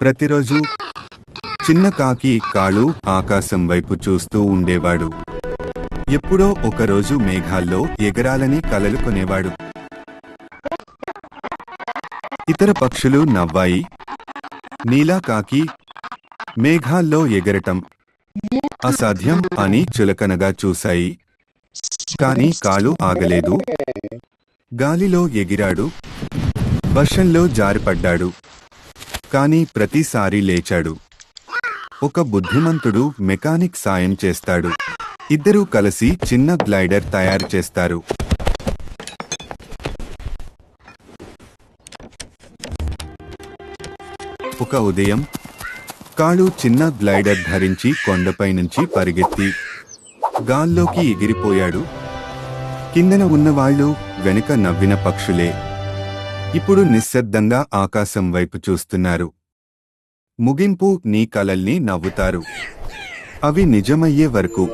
ప్రతిరోజు చిన్న కాకి కాళ్ళు ఆకాశం వైపు చూస్తూ ఉండేవాడు. ఎప్పుడో ఒకరోజు మేఘాల్లో ఎగరాలని కలలు కొనేవాడు. ఇతర పక్షులు నవ్వాయి. నీలా కాకి మేఘాల్లో ఎగరటం అసాధ్యం అని చులకనగా చూశాయి. కాని కాలు ఆగలేదు. గాలిలో ఎగిరాడు. వర్షంలో జారిపడ్డాడు. కానీ ప్రతిసారి లేచాడు. ఒక బుద్ధిమంతుడు మెకానిక్ సాయం చేస్తాడు. ఇద్దరూ కలిసి చిన్న గ్లైడర్ తయారు చేస్తారు. ఒక ఉదయం కాళు చిన్న గ్లైడర్ ధరించి కొండపై నుంచి పరిగెత్తి గాల్లోకి ఎగిరిపోయాడు. కిందన ఉన్నవాళ్ళు వెనుక నవ్విన పక్షులే. ఇప్పుడు నిశ్శబ్దంగా ఆకాశం వైపు చూస్తున్నారు. ముగింపు నీ కలల్ని నవ్వుతారు. అవి నిజమయ్యే వరకు.